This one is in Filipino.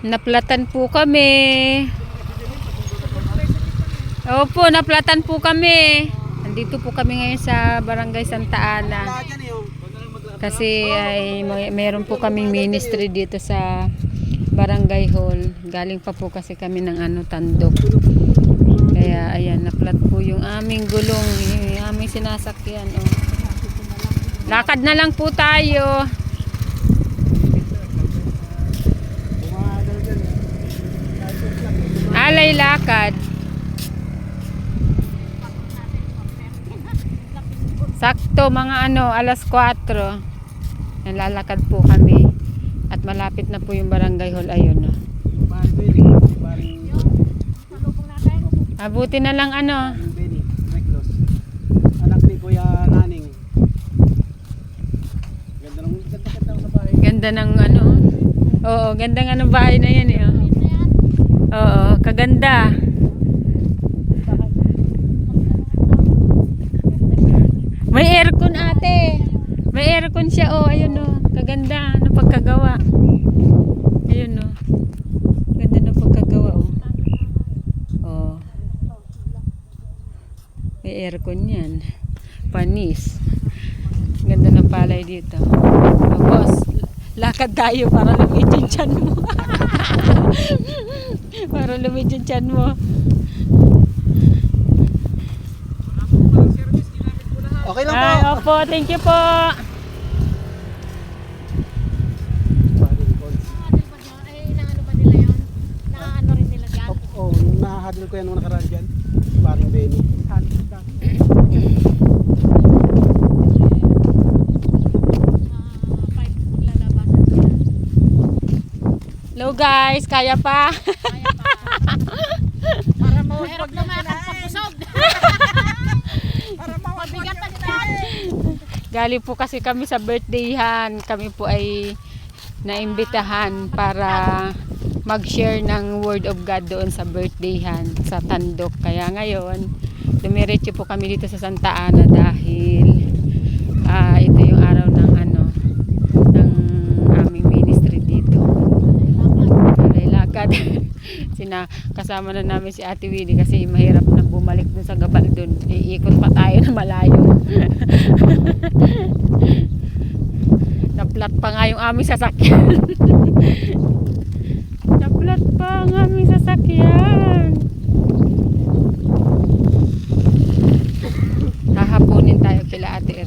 Naplatan po kami. Opo, naplatan po kami. Nandito po kami ngayon sa Barangay Santa Ana. Kasi ay may, meron po kaming ministry dito sa Barangay Hall. Galing pa po kasi kami ng ano tandok. Kaya ayan, naplat po yung aming gulong, yung aming sinasakyan. Oh. Lakad na lang po tayo. Lakad. Sakto mga ano, alas 4. Nalalakad po kami. At malapit na po yung barangay hall. Ayun. Paring Abuti na lang ano. Anak ni Kuya Naning. Ganda ng ganda ganda sa bahay. Ganda ng ano. Oo, ganda ng bahay na yan eh. Oo, kaganda. May aircon ate. May aircon siya oh, ayun oh. Kaganda ng pagkagawa. Ayun oh. Ganda ng pagkagawa oh. Oh. May aircon yan. Panis. Ganda ng palay dito. Boss, lakad tayo para lumid yung tiyan mo. Lumid yung tiyan mo. Okay lang po. Ay, opo, thank you po. Dyan? Oh, oh, nahadil ko yan nung nakaraan dyan. Paring Benny. Ah, lalabasan sila. Hello guys, kaya pa? Kaya pa. Para mo Hirap lumakad pagpusog. Para mabigat ang daan. Galing po kasi kami sa birthdayhan. Kami po ay naimbitahan para mag-share ng word of God doon sa birthdayhan sa Tandok. Kaya ngayon, dumiretso po kami dito sa Santa Ana dahil ah, ito yung araw ng ano ng aming ministry dito. Alay lakad na kasama na namin si Ate Winnie kasi mahirap na bumalik dun sa gabal dun. Iikot pa tayo na malayo. Naplat pa nga yung aming sasakyan. Naplat pa ang aming sasakyan. Hahaponin tayo kila Ate